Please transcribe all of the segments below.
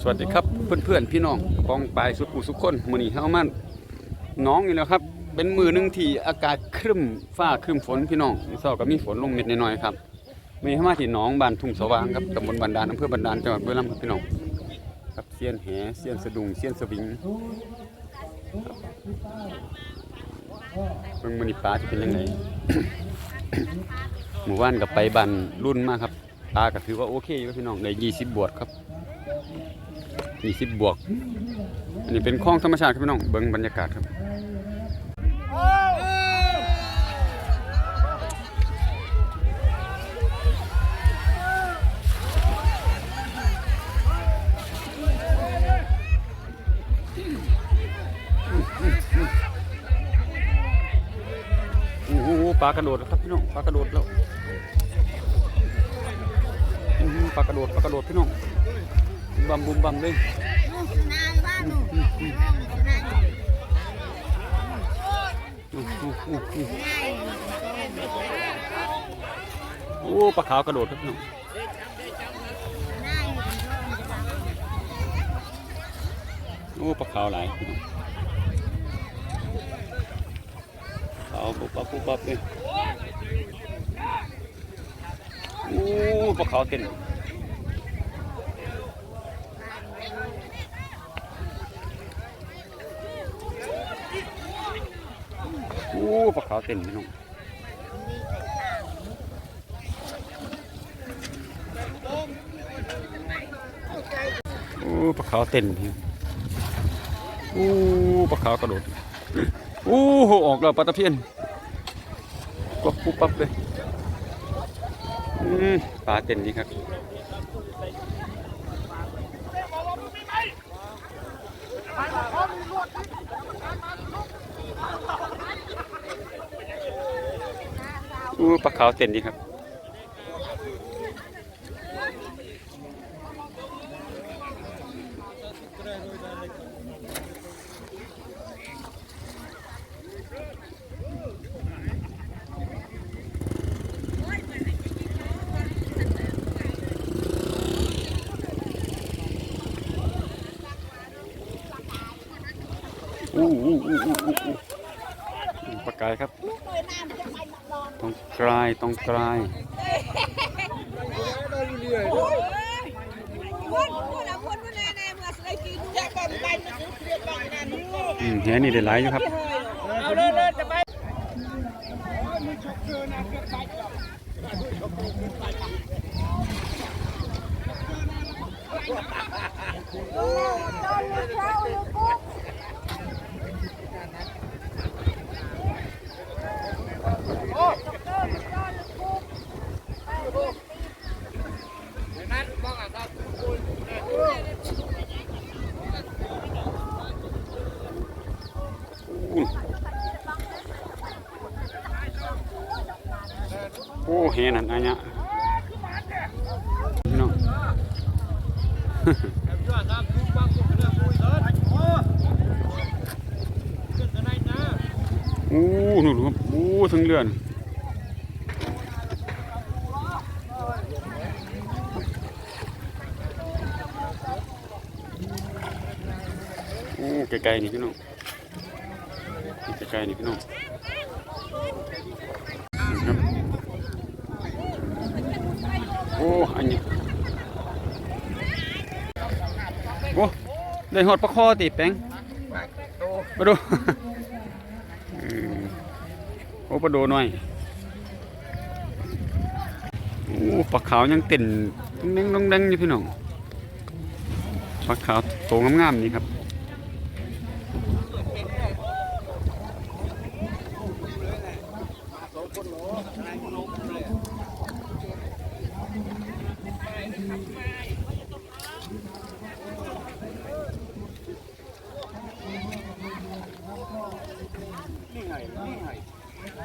สวัสดีครับเพื่อนๆพี่น้องกองปลายสุดผู้สุขคนมือนี้เฮามาน้องอยู่แล้วครับ เป็นมือหนึ่งที่อากาศครึ้มฟ้าครึ้มฝนพี่น้องเช้าก็มีฝนลงเม็ดน้อยๆครับมีเข้ามาที่หนองบ้านทุ่งสว่างครับตำบลบันดาลอำเภอบันดาลจังหวัดบุรีรัมย์ครับพี่น้องครับเสียนแหเสียนสะดุงเสียนสวิงครับเบิ่งมือนี้ปลาจะเป็นยังไงหมู่บ้านกับไปบันรุ่นมากครับปลาก็ถือว่าโอเคอยู่ครับพี่น้องได้20บบวกครับ 20บบวก อันนี้เป็นคลองธรรมชาติครับพี่น้อง เบิ้งบรรยากาศครับโอ้โหปลากระโดดแล้วครับพี่น้อง ปลากระโดดแล้วปลากระโดด ปลากระโดดพี่น้อง บุมบัมบุมบัมเลยโอ้ปลาขาวกระโดดครับน้องโอ้ปลาขาวหลายพี่น้องขาวปุ๊บปั๊บปุ๊บปั๊บเลยโอ้ปลาขาวเต้น ปลาขาวเต้นพี่น้องโอ้ปลาขาวเต้นพี่โอ้ปลาขาวกระโดดโอ้โหออกแล้วปลาตะเพียนก็ปุ๊บปั๊บเลยอืมปลาเต้นดีครับโอ้ปลาขาวเต้นดีครับอู้อู้อู้อู้อู้ ปลากายครับต้องกลายต้องกลายคนคนละคนคนแน่แน่เมื่อไรกินจะก่อนไปมันซื้อเรียบร้อยนั่นอืมเฮียนี่ได้หลายอยู่ครับเอาเลยเลยจะไปอู้ นั่นอันเนี้ยพี่น้องอู้หนูครับอู้ทั้งเรือนอู้ไกลๆนี่พี่น้องนี่ใกลๆนี่พี่น้องนะครับโอ้อันนี้โอ้ ได้หอดปลาคอติแป้งปลาโดอืมโอ้ปลาโดหน่อยโอ้ปลาขาวยังเต้นเด้งๆดังๆอยู่พี่น้องปลาขาวโตงามๆนี่ครับ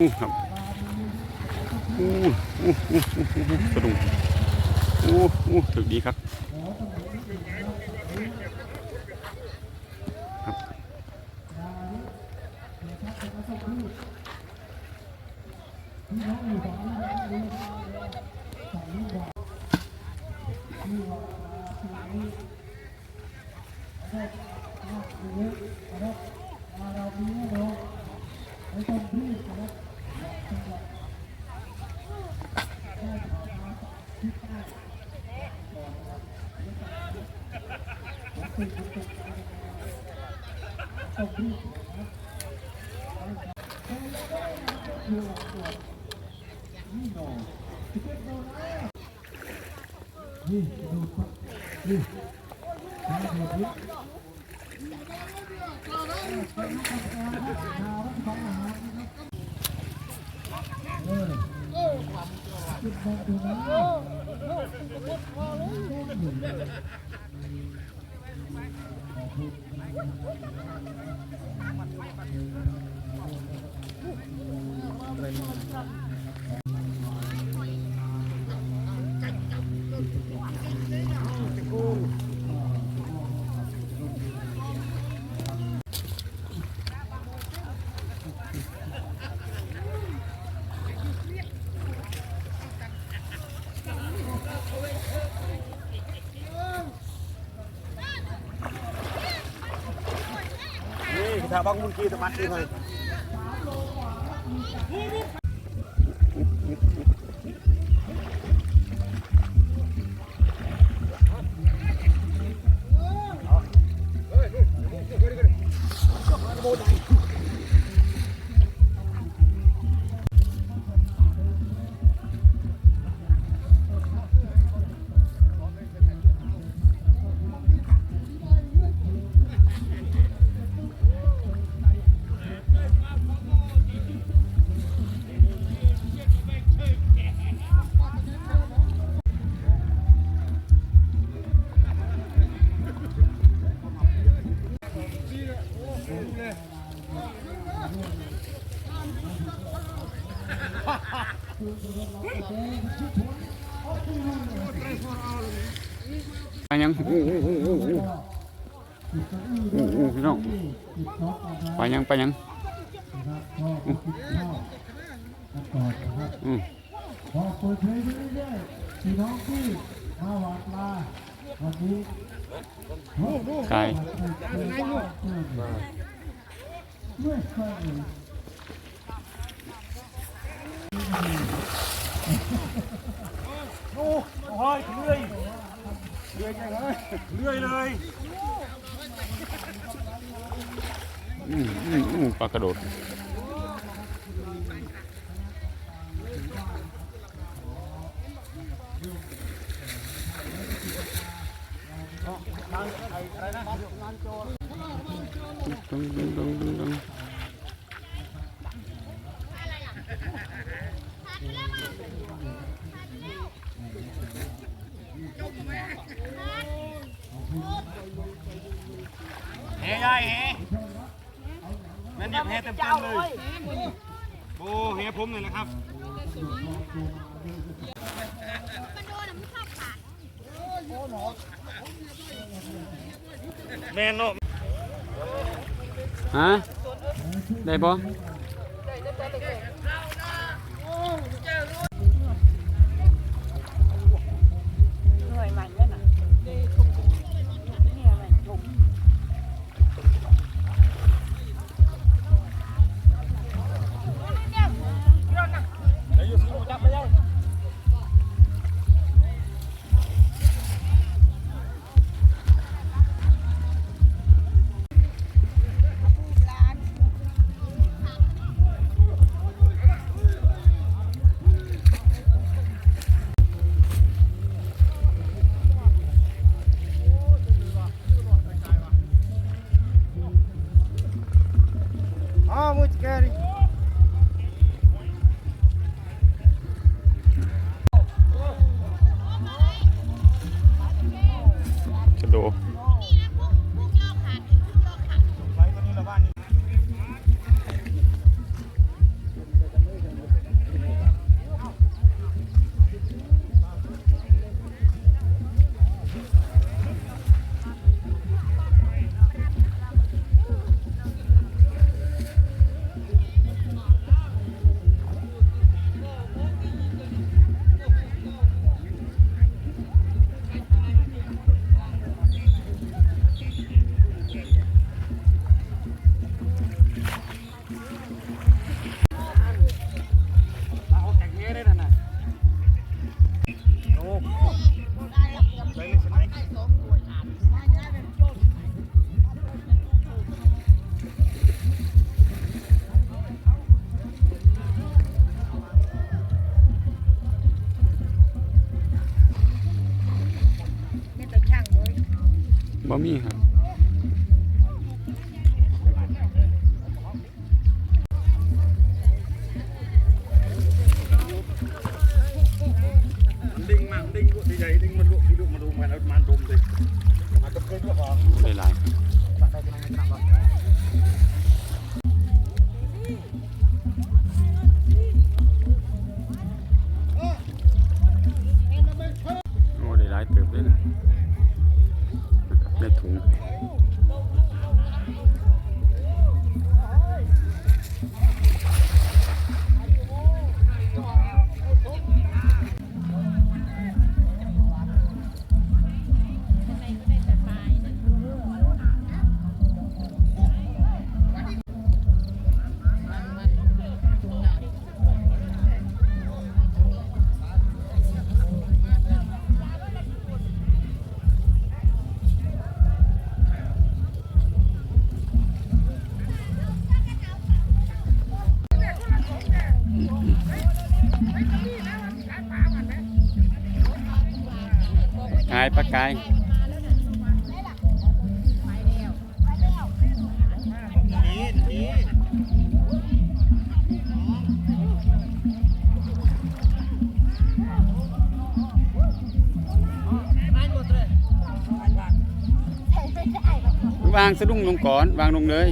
ครับอู้อู้อู้อู้อู้สะดุ้งอู้อู้ถึกดีครับ ครับ นี่ ถ้าบางมุนกีตมัดเองเลย งอู้อู้อู้อู้อู้อู้อู้พี่น้องไปยังไปยังอืมพอเปิดเพลงไปเรื่อยๆพี่น้องที่มาวัดลาวันนี้กาย ด้วยไฟ โอ้โหเลื่อยเลื่อยยังไงเลื่อยเลย อืมอืมอืมปลากระโดด ดึงดึงดึงดึงดึงแห่ใหญ่แห่แม่นดิบแห่เต็มเต็มเลยโอ้แห่ผมเลยนะครับ แม่นเนาะฮะได้บ่หน่วยมันนั่น บ่ายปลากายนี่นี่วางสะดุ้งลงก่อน วางลงเลย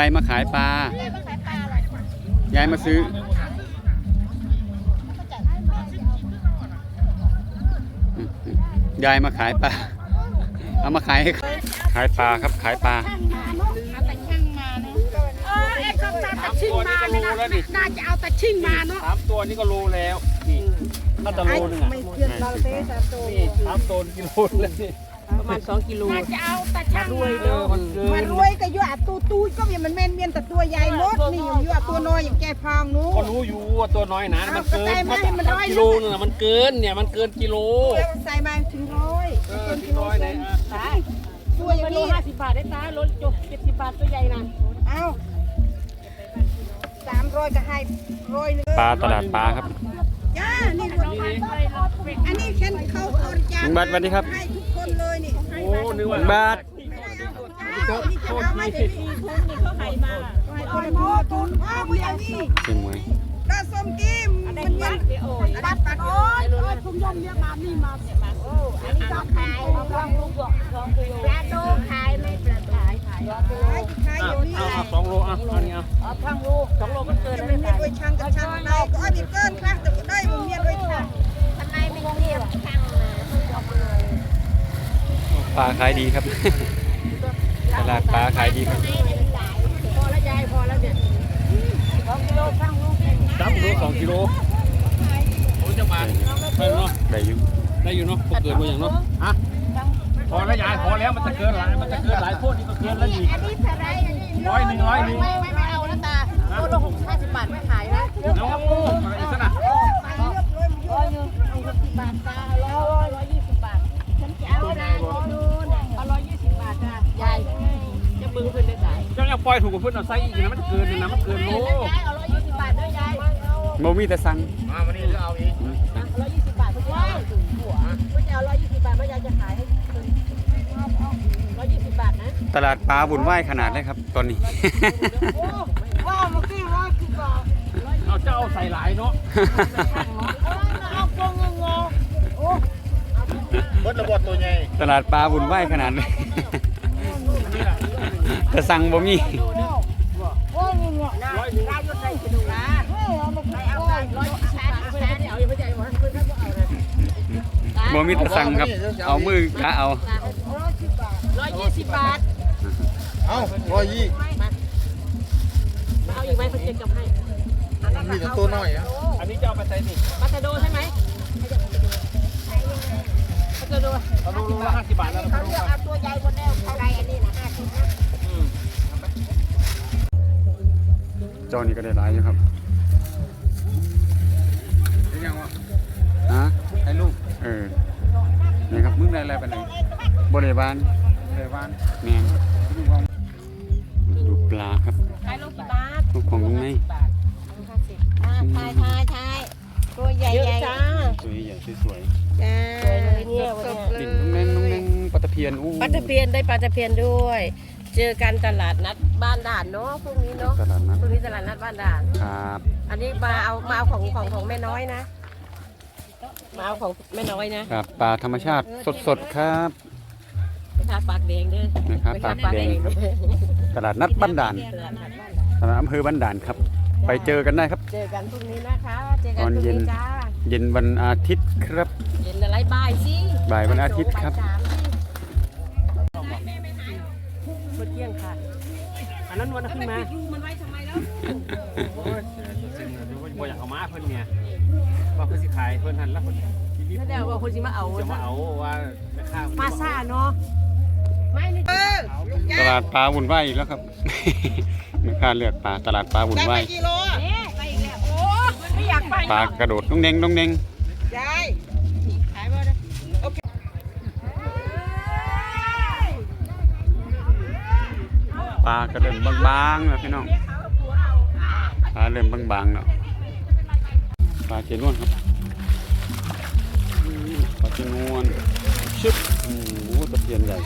ายมาขายปลายายมาขายปลาอะไรยายมาซื้อ ยายมาขายปลา เอามาขายให้ขายปลาครับขายปลาเอาแต่ช่างมาเนาะเออไอ้เขาจะตะชิ่งมาเนี่ยนะน่าจะเอาตะชิ่งมาเนาะสามตัวนี่ก็โลแล้วนี่ถ้าจะโลนึงอะไม่เทียบเราเต้สามตัวนี่สามตัวกิโลแล้วนี่ ประมาณ2กิโลน่าจะเอาตะช่างด้วมายเด้อมันเกิมานรวยก็อยู่อะตูตูก็มีมันแม่นเมียนแต่ตัวใหญ่หมดนี่อยู่อะตัวน้อยอย่างแกพองนู้ก็รู้อยู่ว่าตัวน้อยหนามันเกินเอาไปมันร้อยกิโลนึงอะมันเกินเนี่ยมันเกินกิโลใส่มาถึงร้อยเออที่ร้อยไหนอะตาตัวอย่างโลนี้ห้าสิบบาทได้ตาโลจบเจ็ดสิบบาทตัวใหญ่นะเอาสามร้อยก็ให้ร้อยหนึงปลาตลาดปลาครับจ้านี่คนนี้อันนี้ฉันเขาบริจาคลุงบัตรสวัสดีครับให้ทุกคน เลยนี่โอ้นึกว่าบาทนี่จะเอาไม่ได้มีทุนนี่เขาให้มาให้คนละทุนอ้าวไม่อย่างนี้เป็นไงปลาส้มกิ้มมันยังดัดปัดโอ้ยทุ่มยมเนี่ยมานี่มาเสียมาโอ้อันนี้ก็ขายลองลุงบอกสองกิโลปลาโตขายไม่ปลาขายขายขายอยู่นี่เอาแหละเอาสองโลอะเอานี่เอาอ๋อพังลูกสองโลมันเกินจะแล้วไม่ได้มีด้วยช่างกับช่างในก็อันนี้เกินครั้งแต่ก็ได้ผมเมียด้วยช่างทำไมไม่เทียบช่างมาเอาไปเลย ปลาขายดีครับ ตลาดปลาขายดีครับพอแล้วยายพอแล้วเนี่ยสองกิโลพังลูกจับโลสองกิโลโอ้จะมาไปเนาะได้อยู่ได้อยู่เนาะบ่เกินมาอย่างเนาะฮะพอแล้วยายพอแล้วมันจะเกินหลายมันจะเกินหลายโทษนี่ก็เกินแล้วนี่อันนี้เท่าไรร้อยหนึ่งร้อยหนึ่งไม่ไม่ไม่เอาแล้วตาโลละหกห้าสิบบาทไม่ขายนะเอาอะไรอีกสักนะร้อยหนึ่งเอาหกสิบบาทตาร้อยร้อยร้อยยี่สิบบาทฉันจะเอาอะไรดูน่ะ เอาร้อยยี่สิบบาทจ้ะยายจะ บึ้งขึ้นได้สายเจ้ายังปล่อยถูกกับเพื่อนเอาไส้อีกนะมันเกินเลยนะมันเกินโลยายเอาร้อยยี่สิบบาทด้วยยายโมมีแต่สั่งมาวันนี้จะเอาอีกร้อยยี่สิบบาทเพื่อนหัวก็จะเอาร้อยยี่สิบบาทเมื่อยายจะขายให้คุณร้อยยี่สิบบาทนะตลาดปลาบุญไหวายขนาดเลยครับ ตอนนี้ว่าเมื่อกี้ร้อยสิบบาทเอาเจ้าเอาใส่หลายเนาะเอาโกงงงเบิดระบดตัวใหญ่ตลาดปลาบุญไหวายขนาดเลย กระดูกนะเฮ้ยเอามาไม่เอาไปร้อยยี่สิบบาทไม่ได้เอาอย่าไปใจหมดเพื่อนก็เอานะบ่มีแต่สั่งครับ เอามือกะเอาร้อยยี่สิบบาท เอาร้อยยี่เอาอีกไหมเพื่อนจะกำให้มีแต่ตัวน้อยอะอันนี้จะเอาไปใส่นี่มาตาโดใช่ไหมมาตาโดเอาโลละห้าสิบบาทแล้วนะเขาเลือกเอาตัวใหญ่บนแนวเท่าไรอันนี้นะห้าสิบ นะจอนี่ก็ได้หลายอยู่ครับยังวะฮะให้ลูกเออนี่ครับมึงได้อะไรไปไหนบริบาลเดี๋ยวบ้านแม่นดูปลาครับขายโลกี่บาทลูกของลุงไงอ่าทายทายทายตัวใหญ่เยอะใหญ่จ้าตัวใหญ่ๆสวยจ้าสวยเลยเนี่ยสดๆๆดินเลนุ่งแดงนุ่งแดยงปลาตะเพียนอู้ปลาตะเพียนได้ปลาตะเพียนด้วย เจอกันตลาดนัดบ้านด่านเนาะพรุ่งนี้เนาะตลาดนัดพรุ่งนี้ตลาดนัดบ้านด่าน ครับอันนี้มาเอามาเอาของของของแม่น้อยนะมาเอาของแม่น้อยนะครับปลาธรรมชาติสดๆครับไปทาปากแดงเด้อนะครับไปปาทากแดงครับเด้อตลาดนัดบ้านด่านตลาดนัดบ้านด่านตลาดอำเภอบ้านด่านครับ ไปเจอกันได้ครับ เจอกันพรุ่งนี้นะคะเจอกันตอนพรุ่งเย็นนี้จ้าเย็นวันอาทิตย์ครับ เย็นอะไรบ่ายสิบ่ายวันอาทิตย์ครับ บ่ายสาม ที่ยงค่ะ อันนั้นวันขึ้นมาโอ้ยซึ่งบ่อยากเอามาเพิ่นเนี่ยว่าเพิ่นสิขายเพิ่นหันแล้วเพิ่นทีนี้ถ้าเดี๋ยวว่าคนสิมาเอาจะมาเอาว่าราคามาซ่าเนาะไม่นี่ตลาดปลาวุ่นวายอีกแล้วครับมีการเลือกปลาตลาดปลาวุ่นวายกิโลไปอีกแล้วโอ้ไม่อยากไปปลากระโดดน้องเด้งน้องเด้ง ปลากระเดินบางๆนะพี่น้องปลาเริ่มบางๆแล้วปลาเจนวนครับปลาเจนวนชึบโอ้โหตะเพียนใหญ่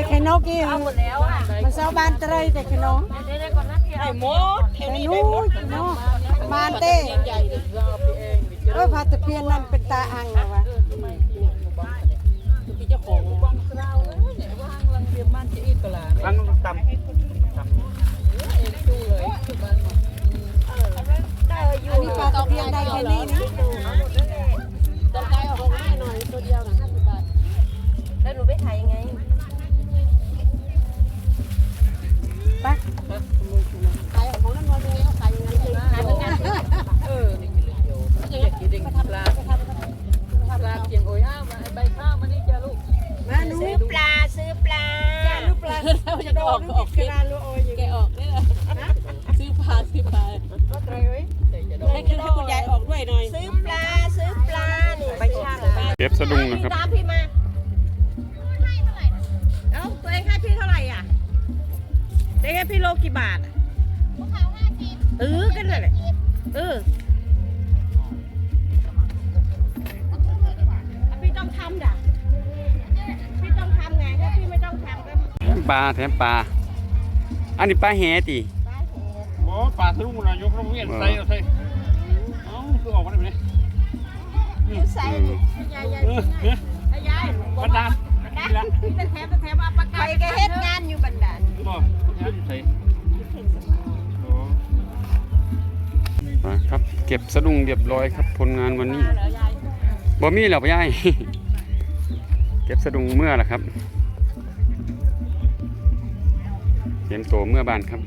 ได้แค่นกกี่เอาหมดแล้วอะมันเศร้าบ้านเตยแต่แค่นกเทได้ก่อนนะพี่ไอ้หมดแต่นู้นเนาะบ้านเต้เออพาตะเพียนนั่นเป็นตาอังนะวะพี่เจ้าของตั้งต่ำอันนี้ปลาตะเพียนได้แค่นี้นะต้องได้เอาของแม่หน่อยตัวเดียวนะห้าสิบบาทแล้วหนูไปขายยังไง ปลาแถมปลา อันนี้ปลาแหติบ่ปลาทะลุน่ะยกระเวียนใส่เอาใส่เอ้าคือออกมาได้ไหมใส่อืมยายยายเออเออยายบันดาลนี่ละพี่จะแถมจะแถมเอาปากไปกาก็เฮ็ดงานอยู่บันดาลบ่ยายอยู่ใส่โอ้มาครับเก็บสะดุ้งเรียบร้อยครับผลงานวันนี้บ่มีแล้วพ่อยายเก็บสะดุ้งเมื่อล่ะครับ เตรียมตัวเมื่อบานครับ